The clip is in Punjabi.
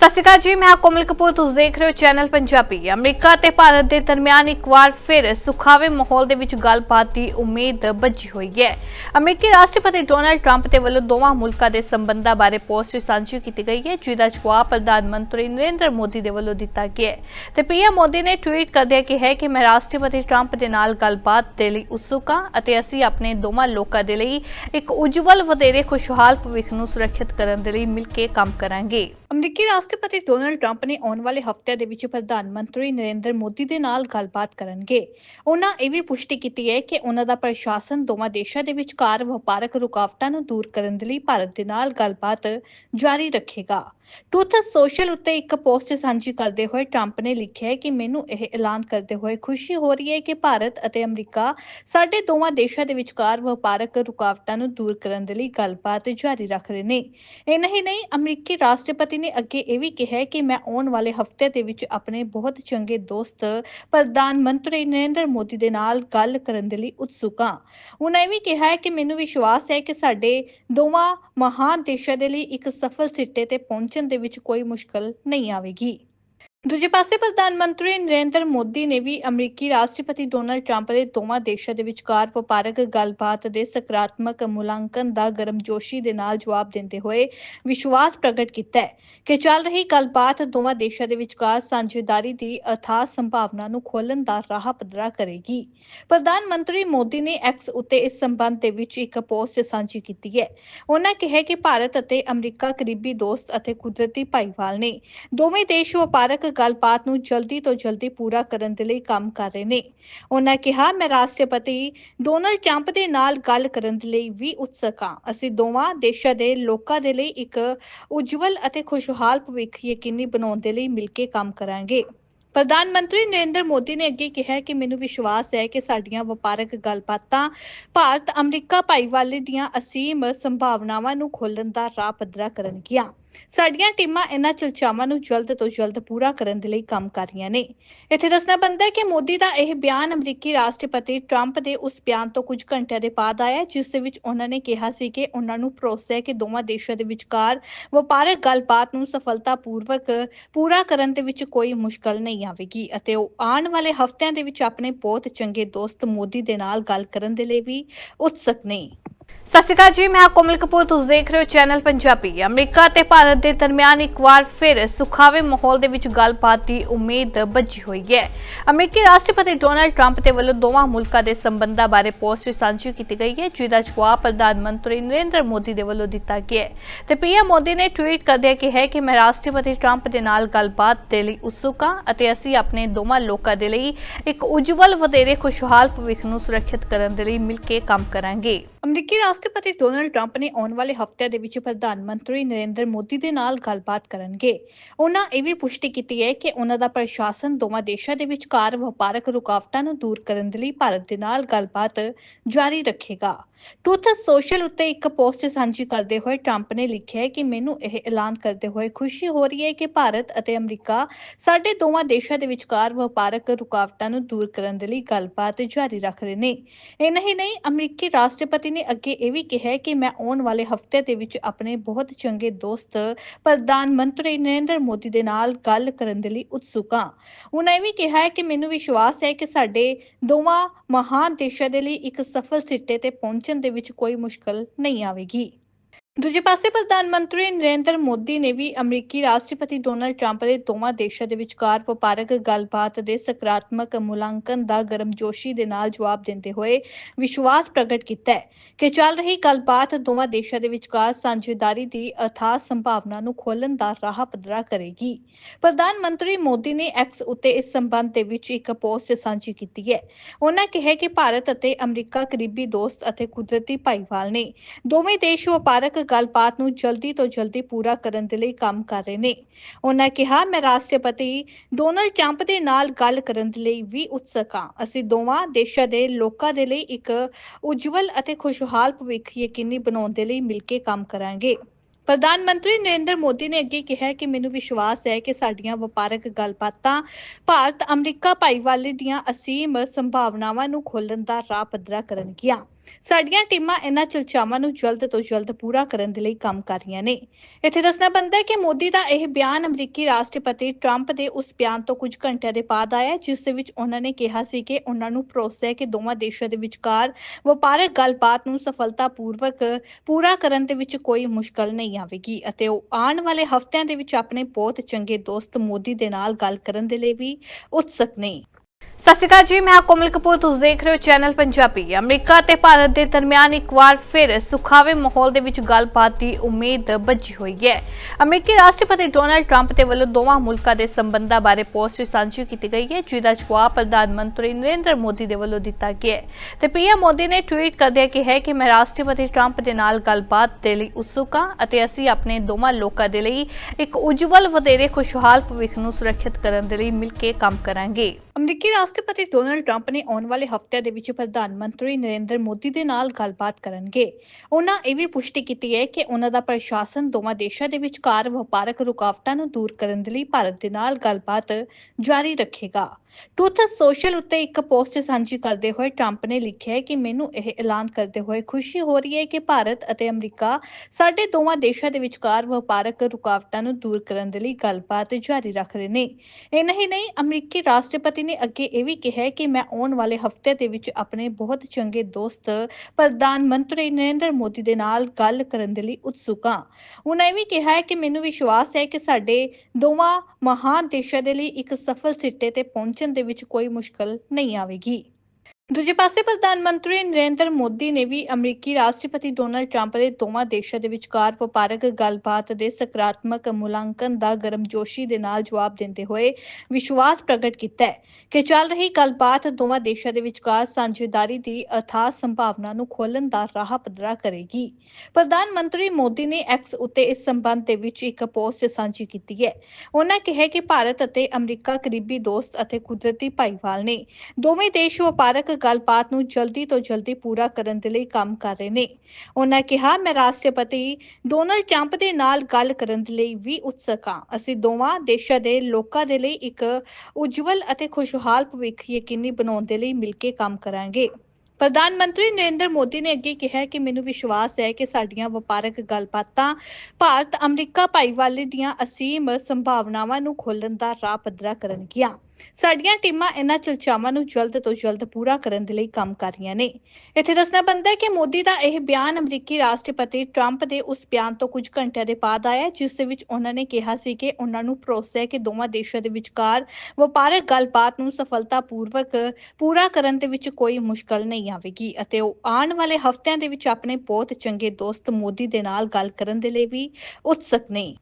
ਸਤਿ ਸ਼੍ਰੀ ਅਕਾਲ ਜੀ, ਮੈਂ ਕੋਮਲ ਕਪੂਰ, ਤੁਸੀਂ ਦੇਖ ਰਹੇ ਹੋ ਚੈਨਲ ਪੰਜਾਬੀ। ਅਮਰੀਕਾ ਤੇ ਭਾਰਤ ਦੇ ਦਰਮਿਆਨ ਇੱਕ ਵਾਰ ਫਿਰ ਸੁਖਾਵੇ ਮਾਹੌਲ ਦੇ ਵਿੱਚ ਗੱਲਬਾਤ ਦੀ ਉਮੀਦ ਬੱਝੀ ਹੋਈ ਹੈ। ਅਮਰੀਕੀ ਰਾਸ਼ਟਰਪਤੀ ਡੋਨਲਡ ਟਰੰਪ ਦੇ ਵੱਲੋਂ ਦੋਵਾਂ ਮੁਲਕਾਂ ਦੇ ਸੰਬੰਧਾਂ ਬਾਰੇ ਪੋਸਟ ਸਾਂਝੀ ਕੀਤੀ ਗਈ ਹੈ, ਜਿਹਦਾ ਜਵਾਬ ਪ੍ਰਧਾਨ ਮੰਤਰੀ ਨਰਿੰਦਰ ਮੋਦੀ ਦੇ ਵੱਲੋਂ ਦਿੱਤਾ ਗਿਆ ਹੈ। ਤੇ ਪੀਐਮ ਮੋਦੀ ਨੇ ਟਵੀਟ ਕਰਦਿਆਂ ਕਿਹਾ ਕਿ ਮੈਂ ਰਾਸ਼ਟਰਪਤੀ ਟਰੰਪ ਦੇ ਨਾਲ ਗੱਲਬਾਤ ਦੇ ਲਈ ਉਤਸੁਕ ਹਾਂ ਅਤੇ ਅਸੀਂ ਆਪਣੇ ਦੋਵਾਂ ਲੋਕਾਂ ਦੇ ਲਈ ਇੱਕ ਉਜਵਲ ਵਧੇਰੇ ਖੁਸ਼ਹਾਲ ਭਵਿੱਖ ਨੂੰ ਸੁਰੱਖਿਅਤ ਕਰਨ ਦੇ ਲਈ ਮਿਲ ਕੇ ਕੰਮ ਕਰਾਂਗੇ। ਅਮਰੀਕੀ ਰਾਸ਼ਟਰਪਤੀ ਡੋਨਲਡ ਟਰੰਪ ਨੇ ਆਉਣ ਵਾਲੇ ਹਫ਼ਤਿਆਂ ਦੇ ਵਿੱਚ ਪ੍ਰਧਾਨ ਮੰਤਰੀ ਨਰਿੰਦਰ ਮੋਦੀ ਦੇ ਨਾਲ ਗੱਲਬਾਤ ਕਰਨਗੇ। ਉਹਨਾਂ ਇਹ ਵੀ ਪੁਸ਼ਟੀ ਕੀਤੀ ਹੈ ਕਿ ਉਹਨਾਂ ਦਾ ਪ੍ਰਸ਼ਾਸਨ ਦੋਵਾਂ ਦੇਸ਼ਾਂ ਦੇ ਵਿਚਕਾਰ ਵਪਾਰਕ ਰੁਕਾਵਟਾਂ ਨੂੰ ਦੂਰ ਕਰਨ ਦੇ ਲਈ ਭਾਰਤ ਦੇ ਨਾਲ ਗੱਲਬਾਤ ਜਾਰੀ ਰੱਖੇਗਾ। ਟਰੂਥ ਸੋਸ਼ਲ ਉੱਤੇ ਇੱਕ ਪੋਸਟ ਸਾਂਝੀ ਕਰਦੇ ਹੋਏ ਟਰੰਪ ਨੇ ਲਿਖਿਆ ਹੈ ਕਿ ਮੈਨੂੰ ਇਹ ਐਲਾਨ ਕਰਦੇ ਹੋਏ ਖੁਸ਼ੀ ਹੋ ਰਹੀ ਹੈ ਕਿ ਭਾਰਤ ਅਤੇ ਅਮਰੀਕਾ ਸਾਡੇ ਦੋਵਾਂ ਦੇਸ਼ਾਂ ਦੇ ਵਿਚਕਾਰ ਵਪਾਰਕ ਰੁਕਾਵਟਾਂ ਨੂੰ ਦੂਰ ਕਰਨ ਦੇ ਲਈ ਗੱਲਬਾਤ ਜਾਰੀ ਰੱਖ ਰਹੇ ਨੇ। ਇਹ ਨਹੀਂ ਨਹੀਂ, ਅਮਰੀਕੀ ਰਾਸ਼ਟਰਪਤੀ ਨੇ ਅੱਗੇ ਇਹ ਵੀ ਕਿਹਾ ਕਿ ਮੈਂ ਆਉਣ ਵਾਲੇ ਹਫ਼ਤੇ ਦੇ ਵਿੱਚ ਆਪਣੇ ਬਹੁਤ ਚੰਗੇ ਦੋਸਤ ਪ੍ਰਧਾਨ ਮੰਤਰੀ ਨਰਿੰਦਰ ਮੋਦੀ ਦੇ ਨਾਲ ਗੱਲ ਕਰਨ ਦੇ ਲਈ ਉਤਸੁਕ ਹਾਂ। ਉਹਨਾਂ ਇਹ ਵੀ ਕਿਹਾ ਕਿ ਮੈਨੂੰ ਵਿਸ਼ਵਾਸ ਹੈ ਕਿ ਸਾਡੇ ਦੋਵਾਂ ਮਹਾਨ ਦੇਸ਼ਾਂ ਦੇ ਲਈ ਇੱਕ ਸਫਲ ਸਿੱਟੇ ਤੇ ਪਹੁੰਚਣ ਦੇ ਵਿੱਚ ਕੋਈ ਮੁਸ਼ਕਲ ਨਹੀਂ ਆਵੇਗੀ। ਦੂਜੇ ਪਾਸੇ ਪ੍ਰਧਾਨ ਮੰਤਰੀ ਨਰਿੰਦਰ ਮੋਦੀ ਨੇ ਵੀ ਅਮਰੀਕੀ ਰਾਸ਼ਟਰਪਤੀ ਡੋਨਾਲਡ ਟਰੰਪ ਦੇ ਦੋਵਾਂ ਦੇਸ਼ਾਂ ਦੇ ਵਿਚਕਾਰ ਵਪਾਰਕ ਗੱਲਬਾਤ ਦੇ ਸਕਾਰਾਤਮਕ ਮੁਲਾਂਕਣ ਦਾ ਗਰਮਜੋਸ਼ੀ ਦੇ ਨਾਲ ਜਵਾਬ ਦਿੰਦੇ ਹੋਏ ਵਿਸ਼ਵਾਸ ਪ੍ਰਗਟ ਕੀਤਾ ਹੈ ਕਿ ਚੱਲ ਰਹੀ ਗੱਲਬਾਤ ਦੋਵਾਂ ਦੇਸ਼ਾਂ ਦੇ ਵਿਚਕਾਰ ਸਾਂਝੇਦਾਰੀ ਦੀ ਅਥਾਹ ਸੰਭਾਵਨਾ ਨੂੰ ਖੋਲ੍ਹਣ ਦਾ ਰਾਹ ਪੱਧਰਾ ਕਰੇਗੀ। ਪ੍ਰਧਾਨ ਮੰਤਰੀ ਮੋਦੀ ਨੇ ਐਕਸ ਉੱਤੇ ਇਸ ਸੰਬੰਧ ਦੇ ਵਿੱਚ ਇੱਕ ਪੋਸਟ ਸਾਂਝੀ ਕੀਤੀ ਹੈ। ਉਹਨਾਂ ਕਿਹਾ ਕਿ ਭਾਰਤ ਅਤੇ ਅਮਰੀਕਾ ਕਰੀਬੀ ਦੋਸਤ ਅਤੇ ਕੁਦਰਤੀ ਭਾਈਵਾਲ ਨੇ ਦੋਵੇਂ ਦੇਸ਼ ਵਪਾਰਕ ਗੱਲਬਾਤ ਨੂੰ ਜਲਦੀ ਤੋਂ ਜਲਦੀ ਪੂਰਾ ਕਰਨ ਦੇ ਲਈ ਕੰਮ ਕਰ ਰਹੇ ਨੇ। ਉਹਨਾਂ ਕਿਹਾ, ਮੈਂ ਰਾਸ਼ਟਰਪਤੀ ਡੋਨਲਡ ਟਰੰਪ ਦੇ ਨਾਲ ਗੱਲ ਕਰਨ ਦੇ ਲਈ ਵੀ ਉਤਸੁਕ ਹਾਂ। ਅਸੀਂ ਦੋਵਾਂ ਦੇਸ਼ਾਂ ਦੇ ਲੋਕਾਂ ਦੇ ਲਈ ਇੱਕ ਉਜਵਲ ਅਤੇ ਖੁਸ਼ਹਾਲ ਭਵਿੱਖ ਯਕੀਨੀ ਬਣਾਉਣ ਦੇ ਲਈ ਮਿਲ ਕੇ ਕੰਮ ਕਰਾਂਗੇ। ਪ੍ਰਧਾਨ ਮੰਤਰੀ ਨਰਿੰਦਰ ਮੋਦੀ ਨੇ ਅੱਗੇ ਕਿਹਾ ਕਿ ਮੈਨੂੰ ਵਿਸ਼ਵਾਸ ਹੈ ਕਿ ਸਾਡੀਆਂ ਵਪਾਰਕ ਗੱਲਬਾਤਾਂ ਭਾਰਤ, ਅਮਰੀਕਾ ਭਾਈਵਾਲੀ ਦੀਆਂ ਅਸੀਮ ਸੰਭਾਵਨਾਵਾਂ ਨੂੰ ਖੋਲ੍ਹਣ ਦਾ ਰਾਹ ਪੱਧਰਾ ਕਰਨਗੀਆਂ। ਸਾਡੀਆਂ ਟੀਮਾਂ ਇਹਨਾਂ ਚਰਚਾਵਾਂ ਨੂੰ ਜਲਦ ਤੋਂ ਜਲਦ ਪੂਰਾ ਕਰਨ ਦੇ ਲਈ ਕੰਮ ਕਰ ਰਹੀਆਂ ਨੇ। ਇੱਥੇ ਦੱਸਣਾ ਬਣਦਾ ਹੈ ਕਿ ਮੋਦੀ ਦਾ ਇਹ ਬਿਆਨ ਅਮਰੀਕੀ ਰਾਸ਼ਟਰਪਤੀ ਟਰੰਪ ਦੇ ਉਸ ਬਿਆਨ ਤੋਂ ਕੁਝ ਘੰਟਿਆਂ ਦੇ ਬਾਅਦ ਆਇਆ, ਜਿਸ ਦੇ ਵਿੱਚ ਉਹਨਾਂ ਨੇ ਕਿਹਾ ਸੀ ਕਿ ਉਹਨਾਂ ਨੂੰ ਭਰੋਸਾ ਹੈ ਕਿ ਦੋਵਾਂ ਦੇਸ਼ਾਂ ਦੇ ਵਿਚਕਾਰ ਵਪਾਰਕ ਗੱਲਬਾਤ ਨੂੰ ਸਫਲਤਾਪੂਰਵਕ ਪੂਰਾ ਕਰਨ ਦੇ ਵਿੱਚ ਕੋਈ ਮੁਸ਼ਕਲ ਨਹੀਂ ਆਵੇਗੀ ਅਤੇ ਉਹ ਆਉਣ ਵਾਲੇ ਹਫ਼ਤਿਆਂ ਦੇ ਵਿੱਚ ਆਪਣੇ ਬਹੁਤ ਚੰਗੇ ਦੋਸਤ ਮੋਦੀ ਦੇ ਨਾਲ ਗੱਲ ਕਰਨ ਦੇ ਲਈ ਵੀ ਉਤਸੁਕ ਨੇ। ਸਤਿ ਸ਼੍ਰੀ ਅਕਾਲ ਜੀ, ਮੈਂ ਕੋਮਲ ਕਪੂਰ, ਤੁਸੀਂ ਦੇਖ ਰਹੇ ਹੋ ਚੈਨਲ ਪੰਜਾਬੀ। ਅਮਰੀਕਾ ਤੇ ਭਾਰਤ ਦੇ ਦਰਮਿਆਨ ਇੱਕ ਵਾਰ ਫਿਰ ਸੁਖਾਵੇ ਮਾਹੌਲ ਦੇ ਵਿੱਚ ਗੱਲਬਾਤ ਦੀ ਉਮੀਦ ਬੱਝੀ ਹੋਈ ਹੈ। ਅਮਰੀਕੀ ਰਾਸ਼ਟਰਪਤੀ ਡੋਨਾਲਡ ਟਰੰਪ ਦੇ ਵੱਲੋਂ ਦੋਵਾਂ ਮੁਲਕਾਂ ਦੇ ਸੰਬੰਧਾਂ ਬਾਰੇ ਪੋਸਟ ਸਾਂਝੀ ਕੀਤੀ ਗਈ ਹੈ, ਜਿਹਦਾ ਜਵਾਬ ਪ੍ਰਧਾਨ ਮੰਤਰੀ ਨਰਿੰਦਰ ਮੋਦੀ ਦੇ ਵੱਲੋਂ ਦਿੱਤਾ ਗਿਆ ਹੈ। ਤੇ ਪੀਐਮ ਮੋਦੀ ਨੇ ਟਵੀਟ ਕਰਦਿਆਂ ਕਿਹਾ ਕਿ ਮੈਂ ਰਾਸ਼ਟਰਪਤੀ ਟਰੰਪ ਦੇ ਨਾਲ ਗੱਲਬਾਤ ਦੇ ਲਈ ਉਤਸੁਕ ਹਾਂ ਅਤੇ ਅਸੀਂ ਆਪਣੇ ਦੋਵਾਂ ਲੋਕਾਂ ਦੇ ਲਈ ਇੱਕ ਉਜਵਲ ਵਧੇਰੇ ਖੁਸ਼ਹਾਲ ਭਵਿੱਖ ਨੂੰ ਸੁਰੱਖਿਅਤ ਕਰਨ ਦੇ ਲਈ ਮਿਲ ਕੇ ਕੰਮ ਕਰਾਂਗੇ। ਅਮਰੀਕੀ ਰਾਸ਼ਟਰਪਤੀ ਡੋਨਲਡ ਟਰੰਪ ਨੇ ਆਉਣ ਵਾਲੇ ਹਫ਼ਤਿਆਂ ਦੇ ਵਿੱਚ ਪ੍ਰਧਾਨ ਮੰਤਰੀ ਨਰਿੰਦਰ ਮੋਦੀ ਦੇ ਨਾਲ ਗੱਲਬਾਤ ਕਰਨਗੇ। ਉਹਨਾਂ ਇਹ ਵੀ ਪੁਸ਼ਟੀ ਕੀਤੀ ਹੈ ਕਿ ਉਹਨਾਂ ਦਾ ਪ੍ਰਸ਼ਾਸਨ ਦੋਵਾਂ ਦੇਸ਼ਾਂ ਦੇ ਵਿਚਕਾਰ ਵਪਾਰਕ ਰੁਕਾਵਟਾਂ ਨੂੰ ਦੂਰ ਕਰਨ ਦੇ ਲਈ ਭਾਰਤ ਦੇ ਨਾਲ ਗੱਲਬਾਤ ਜਾਰੀ ਰੱਖੇਗਾ। ਟਰੂਥ ਸੋਸ਼ਲ ਉੱਤੇ ਇੱਕ ਪੋਸਟ ਸਾਂਝੀ ਕਰਦੇ ਹੋਏ ਟਰੰਪ ਨੇ ਲਿਖਿਆ ਹੈ ਕਿ ਮੈਨੂੰ ਇਹ ਐਲਾਨ ਕਰਦੇ ਹੋਏ ਖੁਸ਼ੀ ਹੋ ਰਹੀ ਹੈ ਕਿ ਭਾਰਤ ਅਤੇ ਅਮਰੀਕਾ ਸਾਡੇ ਦੋਵਾਂ ਦੇਸ਼ਾਂ ਦੇ ਵਿਚਕਾਰ ਵਪਾਰਕ ਰੁਕਾਵਟਾਂ ਨੂੰ ਦੂਰ ਕਰਨ ਦੇ ਲਈ ਗੱਲਬਾਤ ਜਾਰੀ ਰੱਖ ਰਹੇ ਨੇ। ਇਹ ਨਹੀਂ ਨਹੀਂ, ਅਮਰੀਕੀ ਰਾਸ਼ਟਰਪਤੀ ਨੇ ਅੱਗੇ ਇਹ ਵੀ ਕਿਹਾ ਕਿ ਮੈਂ ਆਉਣ ਵਾਲੇ ਹਫ਼ਤੇ ਦੇ ਵਿੱਚ ਆਪਣੇ ਬਹੁਤ ਚੰਗੇ ਦੋਸਤ, ਪ੍ਰਧਾਨ ਮੰਤਰੀ ਨਰਿੰਦਰ ਮੋਦੀ ਦੇ ਨਾਲ ਗੱਲ ਕਰਨ ਦੇ ਲਈ ਉਤਸੁਕ ਹਾਂ। ਉਹਨਾਂ ਇਹ ਵੀ ਕਿਹਾ ਹੈ ਕਿ ਮੈਨੂੰ ਵਿਸ਼ਵਾਸ ਹੈ ਕਿ ਸਾਡੇ ਦੋਵਾਂ ਮਹਾਨ ਦੇਸ਼ਾਂ ਦੇ ਲਈ ਇੱਕ ਸਫਲ ਸਿੱਟੇ ਤੇ ਪਹੁੰਚ ਪਹੁੰਚਣ ਦੇ ਵਿੱਚ ਕੋਈ ਮੁਸ਼ਕਲ ਨਹੀਂ ਆਵੇਗੀ। ਦੂਜੇ ਪਾਸੇ ਪ੍ਰਧਾਨ ਮੰਤਰੀ ਨਰਿੰਦਰ ਮੋਦੀ ਨੇ ਵੀ ਅਮਰੀਕੀ ਰਾਸ਼ਟਰਪਤੀ ਡੋਨਾਲਡ ਟਰੰਪ ਦੇ ਦੋਵਾਂ ਦੇਸ਼ਾਂ ਦੇ ਵਿਚਕਾਰ ਵਪਾਰਕ ਗੱਲਬਾਤ ਦੇ ਸਕਾਰਾਤਮਕ ਮੁਲਾਂਕਣ ਦਾ ਗਰਮਜੋਸ਼ੀ ਦੇ ਨਾਲ ਜਵਾਬ ਦਿੰਦੇ ਹੋਏ ਵਿਸ਼ਵਾਸ ਪ੍ਰਗਟ ਕੀਤਾ ਹੈ ਕਿ ਚੱਲ ਰਹੀ ਗੱਲਬਾਤ ਦੋਵਾਂ ਦੇਸ਼ਾਂ ਦੇ ਵਿਚਕਾਰ ਸਾਂਝੇਦਾਰੀ ਦੀ ਅਥਾਹ ਸੰਭਾਵਨਾ ਨੂੰ ਖੋਲ੍ਹਣ ਦਾ ਰਾਹ ਪੱਧਰਾ ਕਰੇਗੀ। ਪ੍ਰਧਾਨ ਮੰਤਰੀ ਮੋਦੀ ਨੇ ਐਕਸ ਉੱਤੇ ਇਸ ਸੰਬੰਧ ਦੇ ਵਿੱਚ ਇੱਕ ਪੋਸਟ ਸਾਂਝੀ ਕੀਤੀ ਹੈ। ਉਹਨਾਂ ਕਿਹਾ ਕਿ ਭਾਰਤ ਅਤੇ ਅਮਰੀਕਾ ਕਰੀਬੀ ਦੋਸਤ ਅਤੇ ਕੁਦਰਤੀ ਭਾਈਵਾਲ ਨੇ ਦੋਵੇਂ ਦੇਸ਼ ਵਪਾਰਕ ਗੱਲਬਾਤ ਨੂੰ ਜਲਦੀ ਤੋਂ ਜਲਦੀ ਪੂਰਾ ਕਰਨ ਦੇ ਲਈ ਕੰਮ ਕਰ ਰਹੇ ਨੇ। ਉਹਨਾਂ ਕਿਹਾ, ਮੈਂ ਰਾਸ਼ਟਰਪਤੀ ਡੋਨਲਡ ਟਰੰਪ ਦੇ ਨਾਲ ਗੱਲ ਕਰਨ ਦੇ ਲਈ ਵੀ ਉਤਸੁਕ ਹਾਂ। ਅਸੀਂ ਦੋਵਾਂ ਦੇਸ਼ਾਂ ਦੇ ਲੋਕਾਂ ਦੇ ਲਈ ਇੱਕ ਉਜਵਲ ਅਤੇ ਖੁਸ਼ਹਾਲ ਭਵਿੱਖ ਯਕੀਨੀ ਬਣਾਉਣ ਦੇ ਲਈ ਮਿਲ ਕੇ ਕੰਮ ਕਰਾਂਗੇ। ਪ੍ਰਧਾਨ ਮੰਤਰੀ ਨਰਿੰਦਰ ਮੋਦੀ ਨੇ ਅੱਗੇ ਕਿਹਾ ਕਿ ਮੈਨੂੰ ਵਿਸ਼ਵਾਸ ਹੈ ਕਿ ਸਾਡੀਆਂ ਵਪਾਰਕ ਗੱਲਬਾਤਾਂ ਭਾਰਤ ਅਮਰੀਕਾ ਭਾਈਵਾਲੀ ਦੀਆਂ ਅਸੀਮ ਸੰਭਾਵਨਾਵਾਂ ਨੂੰ ਖੋਲ੍ਹਣ ਦਾ ਰਾਹ ਪੱਧਰਾ ਕਰਨਗੀਆਂ। ਸਾਡੀਆਂ ਟੀਮਾਂ ਇਹਨਾਂ ਚਰਚਾਵਾਂ ਨੂੰ ਜਲਦ ਤੋਂ ਜਲਦ ਪੂਰਾ ਕਰਨ ਦੇ ਲਈ ਕੰਮ ਕਰ ਰਹੀਆਂ ਨੇ। ਇੱਥੇ ਦੱਸਣਾ ਬਣਦਾ ਹੈ ਕਿ ਮੋਦੀ ਦਾ ਇਹ ਬਿਆਨ ਅਮਰੀਕੀ ਰਾਸ਼ਟਰਪਤੀ ਟਰੰਪ ਦੇ ਉਸ ਬਿਆਨ ਤੋਂ ਕੁਝ ਘੰਟਿਆਂ ਦੇ ਬਾਅਦ ਆਇਆ, ਜਿਸ ਦੇ ਵਿੱਚ ਉਹਨਾਂ ਨੇ ਕਿਹਾ ਸੀ ਕਿ ਉਹਨਾਂ ਨੂੰ ਭਰੋਸਾ ਹੈ ਕਿ ਦੋਵਾਂ ਦੇਸ਼ਾਂ ਦੇ ਵਿਚਕਾਰ ਵਪਾਰਕ ਗੱਲਬਾਤ ਨੂੰ ਸਫਲਤਾਪੂਰਵਕ ਪੂਰਾ ਕਰਨ ਦੇ ਵਿੱਚ ਕੋਈ ਮੁਸ਼ਕਲ ਨਹੀਂ ਆਵੇਗੀ ਅਤੇ ਉਹ ਆਉਣ ਵਾਲੇ ਹਫ਼ਤਿਆਂ ਦੇ ਵਿੱਚ ਆਪਣੇ ਬਹੁਤ ਚੰਗੇ ਦੋਸਤ ਮੋਦੀ ਦੇ ਨਾਲ ਗੱਲ ਕਰਨ ਦੇ ਲਈ ਵੀ ਉਤਸੁਕ ਨੇ। ਸਤਿ ਸ਼੍ਰੀ ਅਕਾਲ ਜੀ, ਮੈਂ ਕੋਮਲ ਕਪੂਰ, ਤੁਸੀਂ ਦੇਖ ਰਹੇ ਹੋ ਚੈਨਲ ਪੰਜਾਬੀ। ਅਮਰੀਕਾ ਤੇ ਭਾਰਤ ਦੇ ਦਰਮਿਆਨ ਇੱਕ ਵਾਰ ਫਿਰ ਸੁਖਾਵੇਂ ਮਾਹੌਲ ਦੇ ਵਿੱਚ ਗੱਲਬਾਤ ਦੀ ਉਮੀਦ ਬੱਝੀ ਹੋਈ ਹੈ। ਅਮਰੀਕੀ ਰਾਸ਼ਟਰਪਤੀ ਡੋਨਾਲਡ ਟਰੰਪ ਦੇ ਵੱਲੋਂ ਦੋਵਾਂ ਮੁਲਕਾਂ ਦੇ ਸੰਬੰਧਾਂ ਬਾਰੇ ਪੋਸਟ ਸਾਂਝੀ ਕੀਤੀ ਗਈ ਹੈ, ਜਿਹਦਾ ਜਵਾਬ ਪ੍ਰਧਾਨ ਮੰਤਰੀ ਨਰਿੰਦਰ ਮੋਦੀ ਦੇ ਵੱਲੋਂ ਦਿੱਤਾ ਗਿਆ ਹੈ। ਤੇ ਪੀਐਮ ਮੋਦੀ ਨੇ ਟਵੀਟ ਕਰਦਿਆਂ ਕਿਹਾ ਕਿ ਮੈਂ ਰਾਸ਼ਟਰਪਤੀ ਟਰੰਪ ਦੇ ਨਾਲ ਗੱਲਬਾਤ ਦੇ ਲਈ ਉਤਸੁਕ ਹਾਂ ਅਤੇ ਅਸੀਂ ਆਪਣੇ ਦੋਵਾਂ ਲੋਕਾਂ ਦੇ ਲਈ ਇੱਕ ਉਜਵਲ ਵਧੇਰੇ ਖੁਸ਼ਹਾਲ ਭਵਿੱਖ ਨੂੰ ਸੁਰੱਖਿਅਤ ਕਰਨ ਦੇ ਲਈ ਮਿਲ ਕੇ ਕੰਮ ਕਰਾਂਗੇ। ਅਮਰੀਕੀ ਰਾਸ਼ਟਰਪਤੀ ਡੋਨਲਡ ਟਰੰਪ ਨੇ ਆਉਣ ਵਾਲੇ ਹਫ਼ਤਿਆਂ ਦੇ ਵਿੱਚ ਪ੍ਰਧਾਨ ਮੰਤਰੀ ਨਰਿੰਦਰ ਮੋਦੀ ਦੇ ਨਾਲ ਗੱਲਬਾਤ ਕਰਨਗੇ। ਉਹਨਾਂ ਇਹ ਵੀ ਪੁਸ਼ਟੀ ਕੀਤੀ ਹੈ ਕਿ ਉਹਨਾਂ ਦਾ ਪ੍ਰਸ਼ਾਸਨ ਦੋਵਾਂ ਦੇਸ਼ਾਂ ਦੇ ਵਿਚਕਾਰ ਵਪਾਰਕ ਰੁਕਾਵਟਾਂ ਨੂੰ ਦੂਰ ਕਰਨ ਦੇ ਲਈ ਭਾਰਤ ਦੇ ਨਾਲ ਗੱਲਬਾਤ ਜਾਰੀ ਰੱਖੇਗਾ। ਟਰੂਥ ਸੋਸ਼ਲ ਉੱਤੇ ਇੱਕ ਪੋਸਟ ਸਾਂਝੀ ਕਰਦੇ ਹੋਏ ਟਰੰਪ ਨੇ ਲਿਖਿਆ ਹੈ ਕਿ ਮੈਨੂੰ ਇਹ ਐਲਾਨ ਕਰਦੇ ਹੋਏ ਖੁਸ਼ੀ ਹੋ ਰਹੀ ਹੈ ਕਿ ਭਾਰਤ ਅਤੇ ਅਮਰੀਕਾ ਸਾਡੇ ਦੋਵਾਂ ਦੇਸ਼ਾਂ ਦੇ ਵਿਚਕਾਰ ਵਪਾਰਕ ਰੁਕਾਵਟਾਂ ਨੂੰ ਦੂਰ ਕਰਨ ਦੇ ਲਈ ਗੱਲਬਾਤ ਜਾਰੀ ਰੱਖ ਰਹੇ ਨੇ। ਇਹ ਨਹੀਂ ਨਹੀਂ, ਅਮਰੀਕੀ ਰਾਸ਼ਟਰਪਤੀ ਨੇ ਅੱਗੇ ਇਹ ਵੀ ਕਿਹਾ ਕਿ ਮੈਂ ਆਉਣ ਵਾਲੇ ਹਫ਼ਤੇ ਦੇ ਵਿੱਚ ਆਪਣੇ ਬਹੁਤ ਚੰਗੇ ਦੋਸਤ, ਪ੍ਰਧਾਨ ਮੰਤਰੀ ਨਰਿੰਦਰ ਮੋਦੀ ਦੇ ਨਾਲ ਗੱਲ ਕਰਨ ਦੇ ਲਈ ਉਤਸੁਕ ਹਾਂ। ਉਹਨਾਂ ਇਹ ਵੀ ਕਿਹਾ ਹੈ ਕਿ ਮੈਨੂੰ ਵਿਸ਼ਵਾਸ ਹੈ ਕਿ ਸਾਡੇ ਦੋਵਾਂ ਮਹਾਨ ਦੇਸ਼ਾਂ ਦੇ ਲਈ ਇੱਕ ਸਫਲ ਸਿੱਟੇ ਤੇ ਪਹੁੰਚ ਪਹੁੰਚਣ ਦੇ ਵਿੱਚ ਕੋਈ ਮੁਸ਼ਕਲ ਨਹੀਂ ਆਵੇਗੀ। ਦੂਜੇ ਪਾਸੇ ਪ੍ਰਧਾਨ ਮੰਤਰੀ ਨਰਿੰਦਰ ਮੋਦੀ ਨੇ ਵੀ ਅਮਰੀਕੀ ਰਾਸ਼ਟਰਪਤੀ ਡੋਨਾਲਡ ਟਰੰਪ ਦੇ ਦੋਵਾਂ ਦੇਸ਼ਾਂ ਦੇ ਵਿਚਕਾਰ ਵਪਾਰਕ ਗੱਲਬਾਤ ਦੇ ਸਕਾਰਾਤਮਕ ਮੁਲਾਂਕਣ ਦਾ ਗਰਮਜੋਸ਼ੀ ਦੇ ਨਾਲ ਜਵਾਬ ਦਿੰਦੇ ਹੋਏ ਵਿਸ਼ਵਾਸ ਪ੍ਰਗਟ ਕੀਤਾ ਹੈ ਕਿ ਚੱਲ ਰਹੀ ਗੱਲਬਾਤ ਦੋਵਾਂ ਦੇਸ਼ਾਂ ਦੇ ਵਿਚਕਾਰ ਸਾਂਝੇਦਾਰੀ ਦੀ ਅਥਾਹ ਸੰਭਾਵਨਾ ਨੂੰ ਖੋਲ੍ਹਣ ਦਾ ਰਾਹ ਪੱਧਰਾ ਕਰੇਗੀ। ਪ੍ਰਧਾਨ ਮੰਤਰੀ ਮੋਦੀ ਨੇ ਐਕਸ ਉੱਤੇ ਇਸ ਸੰਬੰਧ ਦੇ ਵਿੱਚ ਇੱਕ ਪੋਸਟ ਸਾਂਝੀ ਕੀਤੀ ਹੈ। ਉਹਨਾਂ ਕਿਹਾ ਕਿ ਭਾਰਤ ਅਤੇ ਅਮਰੀਕਾ ਕਰੀਬੀ ਦੋਸਤ ਅਤੇ ਕੁਦਰਤੀ ਭਾਈਵਾਲ ਨੇ ਦੋਵੇਂ ਦੇਸ਼ ਵਪਾਰਕ ਗੱਲਬਾਤ ਨੂੰ ਜਲਦੀ ਤੋਂ ਜਲਦੀ ਪੂਰਾ ਕਰਨ ਦੇ ਲਈ ਕੰਮ ਕਰ ਰਹੇ ਨੇ। ਉਹਨਾਂ ਕਿਹਾ, ਮੈਂ ਰਾਸ਼ਟਰਪਤੀ ਡੋਨਲਡ ਟਰੰਪ ਦੇ ਨਾਲ ਗੱਲ ਕਰਨ ਦੇ ਲਈ ਵੀ ਉਤਸੁਕ ਹਾਂ। ਅਸੀਂ ਦੋਵਾਂ ਦੇਸ਼ਾਂ ਦੇ ਲੋਕਾਂ ਦੇ ਲਈ ਇੱਕ ਉਜਵਲ ਅਤੇ ਖੁਸ਼ਹਾਲ ਭਵਿੱਖ ਯਕੀਨੀ ਬਣਾਉਣ ਦੇ ਲਈ ਮਿਲ ਕੇ ਕੰਮ ਕਰਾਂਗੇ। ਪ੍ਰਧਾਨ ਮੰਤਰੀ ਨਰਿੰਦਰ ਮੋਦੀ ਨੇ ਅੱਗੇ ਕਿਹਾ ਕਿ ਮੈਨੂੰ ਵਿਸ਼ਵਾਸ ਹੈ ਕਿ ਸਾਡੀਆਂ ਵਪਾਰਕ ਗੱਲਬਾਤਾਂ ਭਾਰਤ ਅਮਰੀਕਾ ਭਾਈਵਾਲੀ ਦੀਆਂ ਅਸੀਮ ਸੰਭਾਵਨਾਵਾਂ ਨੂੰ ਖੋਲ੍ਹਣ ਦਾ ਰਾਹ ਪੱਧਰਾ ਕਰਨਗੀਆਂ। ਸਾਡੀਆਂ ਟੀਮਾਂ ਇਹਨਾਂ ਚਰਚਾਵਾਂ ਨੂੰ ਜਲਦ ਤੋਂ ਜਲਦ ਪੂਰਾ ਕਰਨ ਦੇ ਲਈ ਕੰਮ ਕਰ ਰਹੀਆਂ ਨੇ। ਇੱਥੇ ਦੱਸਣਾ ਬਣਦਾ ਹੈ ਕਿ ਮੋਦੀ ਦਾ ਇਹ ਬਿਆਨ ਅਮਰੀਕੀ ਰਾਸ਼ਟਰਪਤੀ ਟਰੰਪ ਦੇ ਉਸ ਬਿਆਨ ਤੋਂ ਕੁਝ ਘੰਟਿਆਂ ਦੇ ਬਾਅਦ ਆਇਆ ਜਿਸ ਦੇ ਵਿੱਚ ਉਹਨਾਂ ਨੇ ਕਿਹਾ ਸੀ ਕਿ ਉਹਨਾਂ ਨੂੰ ਭਰੋਸਾ ਹੈ ਕਿ ਦੋਵਾਂ ਦੇਸ਼ਾਂ ਦੇ ਵਿਚਕਾਰ ਵਪਾਰਕ ਗੱਲਬਾਤ ਨੂੰ ਸਫਲਤਾਪੂਰਵਕ ਪੂਰਾ ਕਰਨ ਦੇ ਵਿੱਚ ਕੋਈ ਮੁਸ਼ਕਲ ਨਹੀਂ ਆਵੇਗੀ ਅਤੇ ਉਹ ਆਉਣ ਵਾਲੇ ਹਫ਼ਤਿਆਂ ਦੇ ਵਿੱਚ ਆਪਣੇ ਬਹੁਤ ਚੰਗੇ ਦੋਸਤ ਮੋਦੀ ਦੇ ਨਾਲ ਗੱਲ ਕਰਨ ਦੇ ਲਈ ਵੀ ਉਤਸੁਕ ਨੇ।